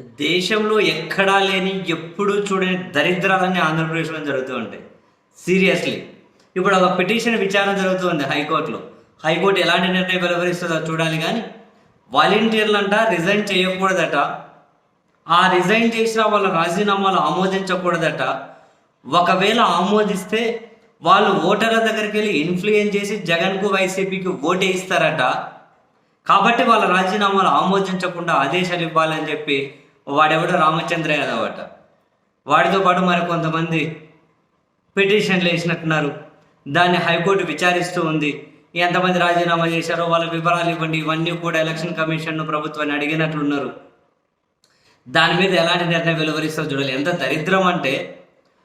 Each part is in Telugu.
దేశంలో ఎక్కడా లేని ఎప్పుడూ చూడని దరిద్రాలన్నీ ఆంధ్రప్రదేశ్లో జరుగుతూ ఉంటాయి. సీరియస్లీ. ఇప్పుడు ఒక పిటిషన్ విచారణ జరుగుతుంది హైకోర్టులో. హైకోర్టు ఎలాంటి నిర్ణయం వెలువరిస్తుందో చూడాలి కానీ వాలంటీర్లు అంట రిజైన్ చేయకూడదట. ఆ రిజైన్ చేసిన వాళ్ళ రాజీనామాలు ఆమోదించకూడదట. ఒకవేళ ఆమోదిస్తే వాళ్ళు ఓటర్ల దగ్గరికి వెళ్ళి ఇన్ఫ్లుయెన్స్ చేసి జగన్కు వైసీపీకి ఓటే ఇస్తారట. కాబట్టి వాళ్ళ రాజీనామాలు ఆమోదించకుండా ఆదేశాలు ఇవ్వాలని చెప్పి వాడెవడో రామచంద్ర యాదవ్ అట వాడితో పాటు మరి కొంతమంది పిటిషన్లు వేసినట్టున్నారు. దాన్ని హైకోర్టు విచారిస్తూ ఉంది. ఎంతమంది రాజీనామా చేశారో వాళ్ళ వివరాలు ఇవ్వండి. ఇవన్నీ కూడా ఎలక్షన్ కమిషన్ను ప్రభుత్వాన్ని అడిగినట్లున్నారు. దాని మీద ఎలాంటి నిర్ణయం వెలువరిస్తారో చూడాలి. ఎంత దరిద్రం అంటే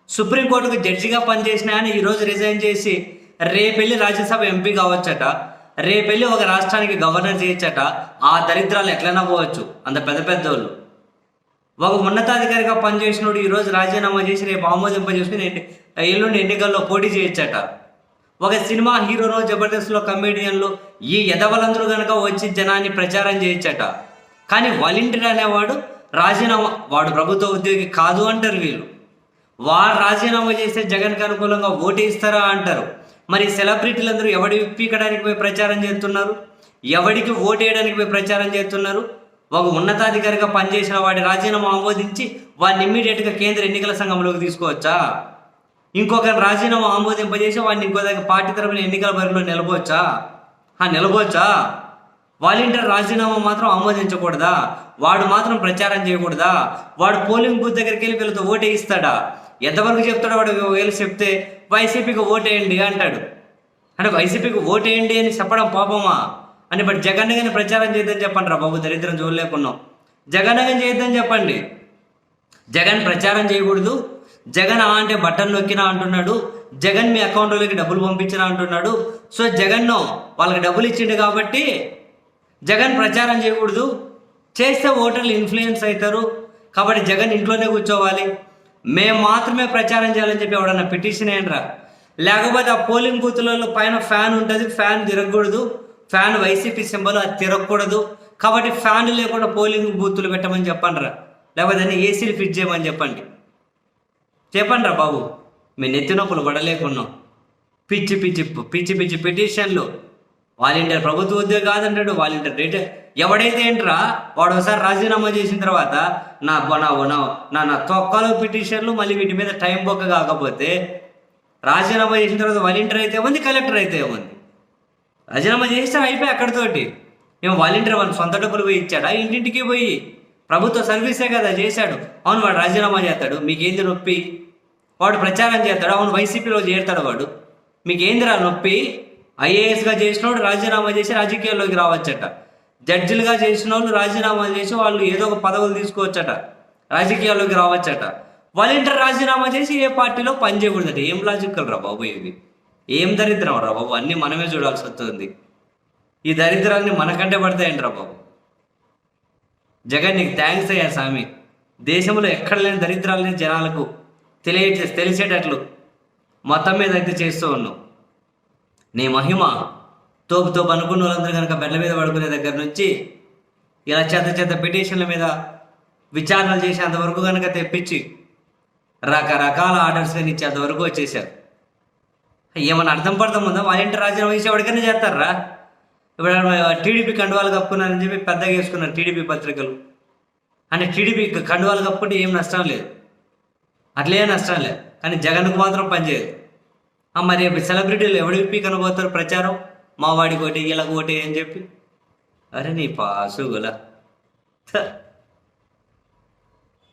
సుప్రీంకోర్టుకు జడ్జిగా పనిచేసిన ఆయన ఈరోజు రిజైన్ చేసి రేపెళ్ళి రాజ్యసభ ఎంపీ కావచ్చట. రేపెళ్ళి ఒక రాష్ట్రానికి గవర్నర్ చేయొచ్చట. ఆ దరిద్రాలు ఎట్లైనా పోవచ్చు. అంత పెద్ద పెద్దోళ్ళు. ఒక ఉన్నతాధికారిగా పనిచేసినోడు ఈరోజు రాజీనామా చేసి రేపు ఆమోదింపజేసుకుని ఎన్ని ఎల్లుండి ఎన్నికల్లో పోటీ చేయొచ్చట. ఒక సినిమా హీరోలో జబర్దస్త్లో కమేడియన్లు ఈ ఎదవలందరూ కనుక వచ్చి జనాన్ని ప్రచారం చేయొచ్చట. కానీ వాలంటీర్ అనేవాడు రాజీనామా వాడు ప్రభుత్వ ఉద్యోగి కాదు అంటారు వీళ్ళు. వారు రాజీనామా చేస్తే జగన్కి అనుకూలంగా ఓటు ఇస్తారా అంటారు. మరి సెలబ్రిటీలందరూ ఎవడి పీకడానికి పోయి ప్రచారం చేస్తున్నారు? ఎవడికి ఓటు వేయడానికి పోయి ప్రచారం చేస్తున్నారు? ఒక ఉన్నతాధికారిగా పనిచేసిన వాడి రాజీనామా ఆమోదించి వాడిని ఇమ్మీడియట్గా కేంద్ర ఎన్నికల సంఘంలోకి తీసుకోవచ్చా? ఇంకొకరు రాజీనామా ఆమోదింపజేసి వాడిని ఇంకో దగ్గర పార్టీ తరపున ఎన్నికల బరిలో నిలబోచ్చా ఆ నిలబోచ్చా వాలంటీర్ రాజీనామా మాత్రం ఆమోదించకూడదా? వాడు మాత్రం ప్రచారం చేయకూడదా? వాడు పోలింగ్ బూత్ దగ్గరికి వెళ్ళి వీళ్ళతో ఓటే ఇస్తాడా? ఎంతవరకు చెప్తాడో వాడు వేలు చెప్తే వైసీపీకి ఓటేయండి అంటాడు. అంటే వైసీపీకి ఓటేయండి అని చెప్పడం పాపమా? అని బట్ జగన్ కానీ ప్రచారం చేయొద్దని చెప్పండి రా బాబు దరిద్రం చూడలేకున్నాం. జగన్ కానీ చేయొద్దని చెప్పండి. జగన్ ప్రచారం చేయకూడదు. జగన్ ఆ అంటే బటన్ నొక్కినా అంటున్నాడు. జగన్ మీ అకౌంట్లోకి డబ్బులు పంపించినా అంటున్నాడు. సో జగన్ వాళ్ళకి డబ్బులు ఇచ్చిండు కాబట్టి జగన్ ప్రచారం చేయకూడదు. చేస్తే ఓటర్లు ఇన్ఫ్లుయెన్స్ అవుతారు కాబట్టి జగన్ ఇంట్లోనే కూర్చోవాలి. మేము మాత్రమే ప్రచారం చేయాలని చెప్పి ఎవడన్నా పిటిషన్ ఏంట్రా లేకపోతే ఆ పోలింగ్ బూత్లలో పైన ఫ్యాన్ ఉంటుంది ఫ్యాన్ తిరగకూడదు. ఫ్యాన్ వైసీపీ సింబల్ అది తిరగకూడదు. కాబట్టి ఫ్యాన్ లేకుండా పోలింగ్ బూతులు పెట్టమని చెప్పండి రా లేకపోతే ఏసీలు ఫిట్ చేయమని చెప్పండి. చెప్పండి రా బాబు మీ నెత్తినొప్పులు పడలేకున్నాం. పిచ్చి పిచ్చి పిచ్చి పిచ్చి పిటిషన్లు. వాలంటీర్ ప్రభుత్వ ఉద్యోగి కాదంటాడు వాలంటీర్ రిటైర్ ఎవడైతే ఏంట్రా వాడు ఒకసారి రాజీనామా చేసిన తర్వాత నా నా నా నా తొక్కలో పిటిషన్లు మళ్ళీ వీటి మీద టైం బొక్క కాకపోతే రాజీనామా చేసిన తర్వాత వాలంటీర్ అయితే ఉంది కలెక్టర్ అయితే ఉంది రాజీనామా చేస్తే అయిపోయి అక్కడితోటి. మేము వాలంటీర్ వాళ్ళు సొంత డబ్బులు పోయి ఇచ్చాడా? ఇంటింటికి పోయి. ప్రభుత్వ సర్వీసే కదా చేశాడు. అవును వాడు రాజీనామా చేస్తాడు. మీకేంది నొప్పి? వాడు ప్రచారం చేస్తాడు. అవును వైసీపీలో చేరుతాడు వాడు. మీకేందిరా నొప్పి? ఐఏఎస్గా చేసినోడు రాజీనామా చేసి రాజకీయాల్లోకి రావచ్చట. జడ్జిలుగా చేసిన వాళ్ళు రాజీనామా చేసి వాళ్ళు ఏదో ఒక పదవులు తీసుకోవచ్చట. రాజకీయాల్లోకి రావచ్చట. వాలంటీర్ రాజీనామా చేసి ఏ పార్టీలో పని చేయకూడదట ఏం లాజికల్ రా బాబు ఇవి ఏం దరిద్రం రా బాబు? అన్నీ మనమే చూడాల్సి వస్తుంది. ఈ దరిద్రాన్ని మనకంటే పడతాయండి రా బాబు. జగన్ నీకు థ్యాంక్స్ అయ్యా స్వామి దేశంలో ఎక్కడ లేని దరిద్రాలని జనాలకు తెలియ తెలిసేటట్లు మొత్తం మీద అయితే చేస్తూ ఉన్నావు. నీ మహిమ తోపు తోపు అనుకున్న వాళ్ళందరూ కనుక బెడ్ల మీద పడుకునే దగ్గర నుంచి ఇలా చేత చేత పిటిషన్ల మీద విచారణలు చేసేంతవరకు కనుక తెప్పించి రకరకాల ఆర్డర్స్ కానీ ఇచ్చేంతవరకు వచ్చేసారు ఏమన్నా అర్థం పడతాం ఉందా? వాలంటీర్ రాజీనామా చేసి ఎవరికైనా చేస్తారా ఇప్పుడు టీడీపీ కండువాలు కప్పుకున్నారని చెప్పి పెద్దగా వేసుకున్నారు టీడీపీ పత్రికలు. అంటే టీడీపీ కండువాలు కప్పుకుంటే ఏం నష్టం లేదు. అట్లే నష్టం లేదు. కానీ జగన్కు మాత్రం పనిచేయదు మరి సెలబ్రిటీలు ఎవడిపి కనబోతారు ప్రచారం? మావాడికి ఒకటి వీళ్ళకి ఒకటి అని చెప్పి. అరే నీ పాసుగుల.